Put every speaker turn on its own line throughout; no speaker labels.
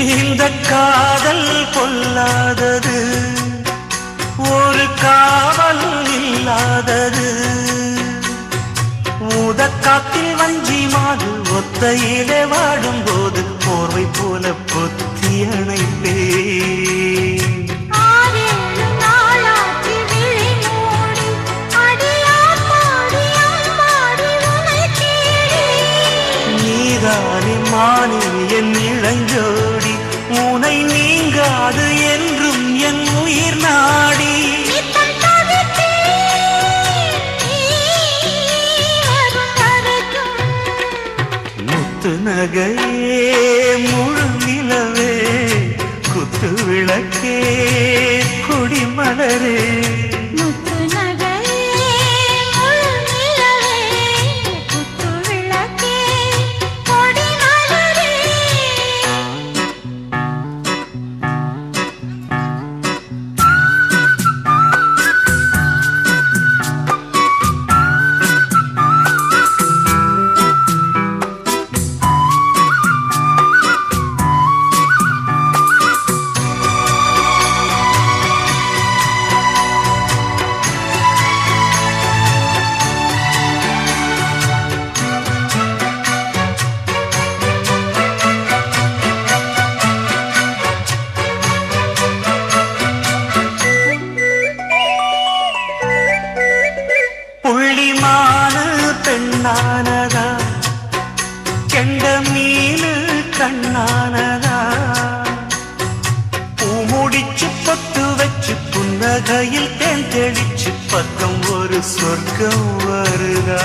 இந்த காதல் பொல்லாதது. ஒரு காவல் இல்லாதது. மூதக்காத்தில் வஞ்சி மாடு ஒத்தையிலே வாடும் போது போர்வை போல பொத்தி நீதானி மானி என் இளஞ்சோ அது என்றும் என் உயிர் நாடி. முத்து நகையே முழு நிலவே குத்து விளக்கே கொடிமலரே கண்ணானதா? கெண்ட மீனு கண்ணானதா பூமுடிச்சு பொட்டு வச்சு புன்னகையில் தேன் தெளிச்சு பக்கம் ஒரு சொர்க்கம் வருதா?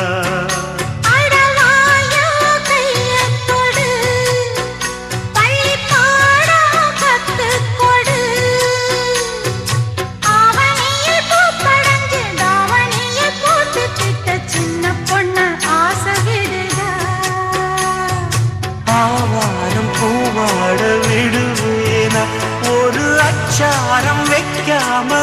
సంచారం వెక్కామ?